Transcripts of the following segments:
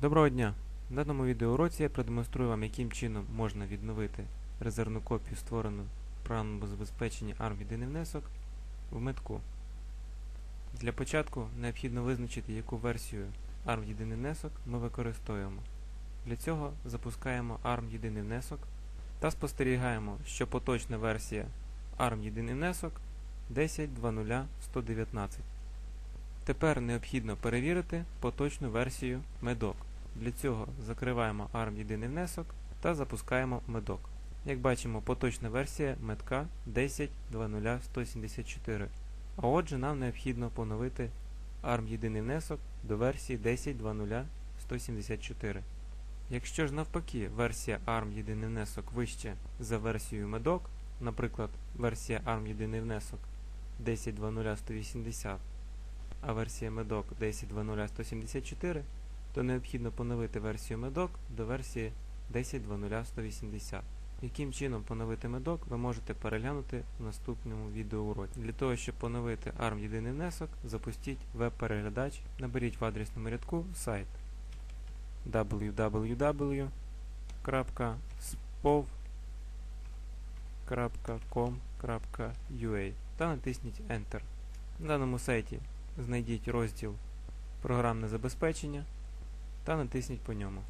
Доброго дня! В даному відеоуроці я продемонструю вам, яким чином можна відновити резервну копію, створену в програмному забезпеченні ARM єдиний внесок в метку. Для початку необхідно визначити, яку версію ARM єдиний внесок ми використовуємо. Для цього запускаємо ARM єдиний внесок та спостерігаємо, що поточна версія ARM єдиний внесок 10.2.0.119. Тепер необхідно перевірити поточну версію медок. Для цього закриваємо ARM єдиний внесок та запускаємо медок. Як бачимо, поточна версія метка 10.2.0.174. А отже, нам необхідно поновити ARM єдиний внесок до версії 10.2.0.174. Якщо ж навпаки версія ARM єдиний внесок вища за версією медок, наприклад, версія ARM єдиний внесок 10.2.0.180, а версія медок 10.2.0.174, то необхідно поновити версію медок до версії 10.2.0.180. Яким чином поновити медок, ви можете переглянути в наступному відеоуроці. Для того, щоб поновити ARM єдиний внесок, запустіть веб-переглядач, наберіть в адресному рядку сайт www.spov.com.ua та натисніть Enter. На даному сайті знайдіть розділ Програмне забезпечення та натисніть по ньому.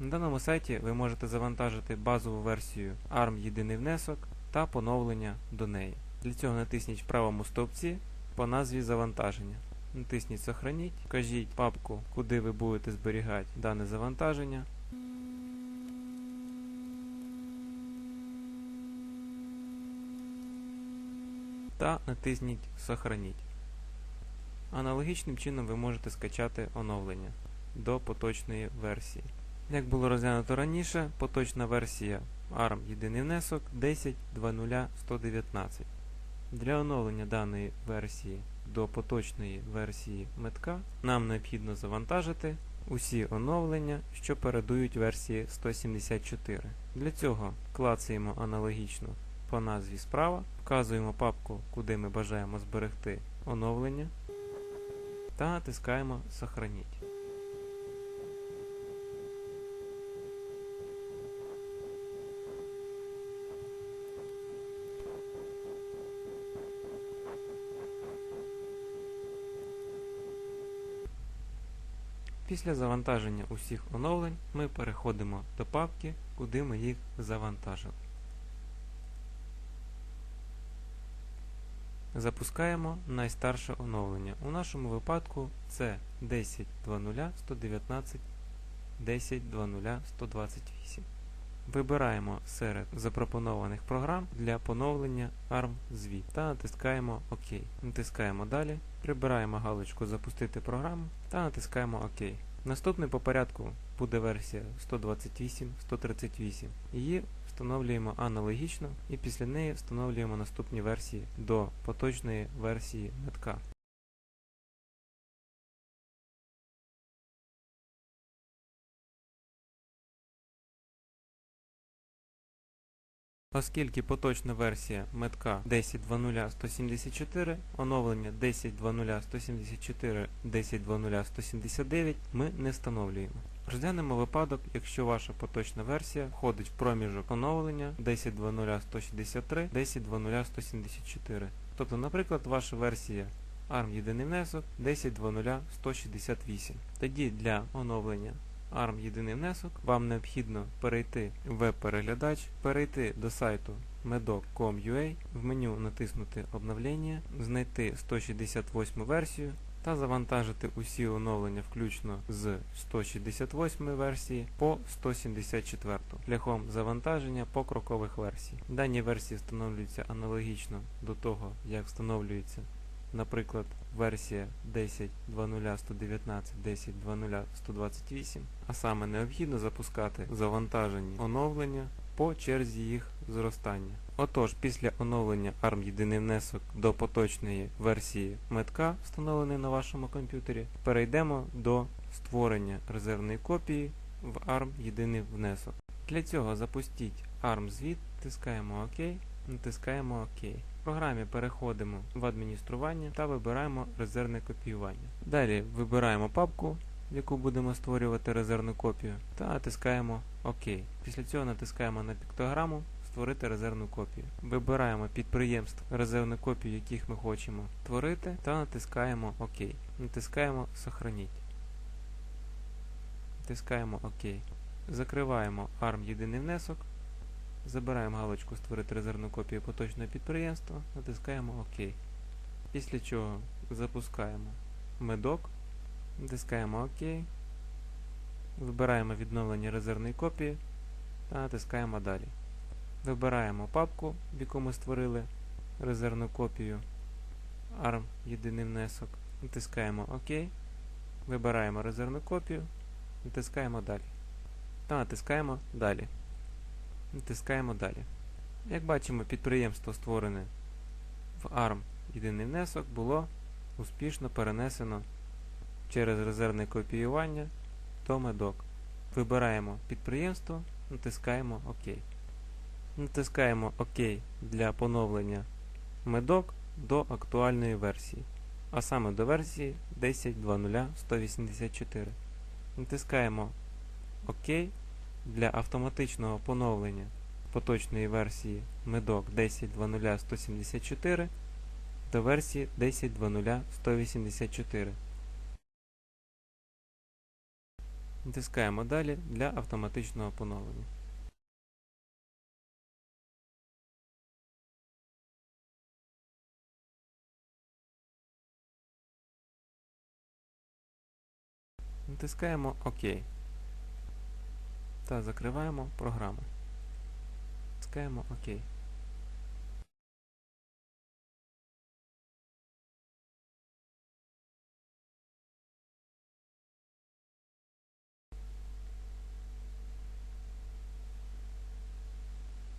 На даному сайті ви можете завантажити базову версію ARM єдиний внесок та поновлення до неї. Для цього натисніть в правому стовпці по назві завантаження. Натисніть Сохраніть, вкажіть папку, куди ви будете зберігати дане завантаження. Та натисніть Сохраніть. Аналогічним чином ви можете скачати оновлення до поточної версії. Як було розглянуто раніше, поточна версія ARM єдиний внесок 10.2.0.119. Для оновлення даної версії до поточної версії метка нам необхідно завантажити усі оновлення, що передують версії 174. Для цього клацаємо аналогічно по назві справа, вказуємо папку, куди ми бажаємо зберегти оновлення та натискаємо Сохраніть. Після завантаження усіх оновлень ми переходимо до папки, куди ми їх завантажили. Запускаємо найстарше оновлення. У нашому випадку це 10.2.0.119 10.2.0.128. Вибираємо серед запропонованих програм для поновлення ARM звіт та натискаємо ОК. Натискаємо Далі, прибираємо галочку Запустити програму та натискаємо ОК. Наступний по порядку буде версія 128.138. Її встановлюємо аналогічно і після неї встановлюємо наступні версії до поточної версії метка. Оскільки поточна версія метка 10.2.0.174, оновлення 10.2.0.174, 10.2.0.179 ми не встановлюємо. Розглянемо випадок, якщо ваша поточна версія входить в проміжок оновлення 10.2.0.163, 10.2.0.174. Тобто, наприклад, ваша версія ARM єдиний внесок 10.2.0.168. Тоді для оновлення ARM єдиний внесок, вам необхідно перейти в веб-переглядач, перейти до сайту medoc.com.ua, в меню натиснути Обновлення, знайти 168 версію та завантажити усі оновлення включно з 168 версії по 174 шляхом завантаження покрокових версій. Дані версії встановлюються аналогічно до того, як встановлюється наприклад, версія 10.2.0.119, 10.2.0.128, а саме необхідно запускати завантажені оновлення по черзі їх зростання. Отож, після оновлення ARM єдиний внесок до поточної версії метка, встановленої на вашому комп'ютері, перейдемо до створення резервної копії в ARM єдиний внесок. Для цього запустіть ARM звіт, натискаємо ОК, натискаємо ОК. В програмі переходимо в адміністрування та вибираємо резервне копіювання. Далі вибираємо папку, в яку будемо створювати резервну копію, та натискаємо ОК. Після цього натискаємо на піктограму Створити резервну копію. Вибираємо підприємств резервну копію, яких ми хочемо створити, та натискаємо ОК. Натискаємо Сохраніть. Натискаємо ОК. Закриваємо ARM єдиний внесок. Забираємо галочку Створити резервну копію поточного підприємства, натискаємо ОК. Після чого запускаємо медок, натискаємо ОК, вибираємо відновлення резервної копії та натискаємо Далі. Вибираємо папку, в яку ми створили резервну копію ARM єдиний внесок, натискаємо ОК, вибираємо резервну копію, натискаємо Далі. Та натискаємо Далі. Натискаємо Далі. Як бачимо, підприємство створене в ARM єдиний внесок було успішно перенесено через резервне копіювання до медок. Вибираємо підприємство, натискаємо ОК. Натискаємо ОК для поновлення медок до актуальної версії, а саме до версії 10.2.0.184. Натискаємо ОК для автоматичного поновлення поточної версії медок 10.2.0.174 до версії 10.2.0.184. Натискаємо далі для автоматичного поновлення. Натискаємо ОК та закриваємо програму. Натискаємо ОК.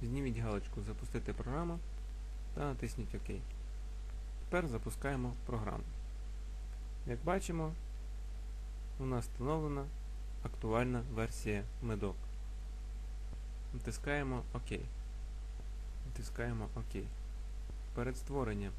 Зніміть галочку Запустити програму та натисніть ОК. Тепер запускаємо програму. Як бачимо, нас встановлена актуальна версія медок. Натискаємо ОК. Натискаємо ОК. Перед створенням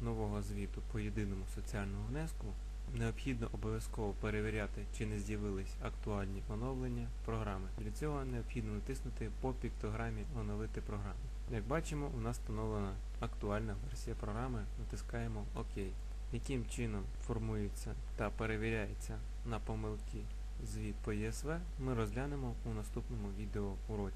нового звіту по єдиному соціальному внеску необхідно обов'язково перевіряти, чи не з'явились актуальні оновлення програми. Для цього необхідно натиснути по піктограмі Оновити програму. Як бачимо, у нас встановлена актуальна версія програми. Натискаємо ОК. Яким чином формується та перевіряється на помилки звіт по ЄСВ, ми розглянемо у наступному відео уроці.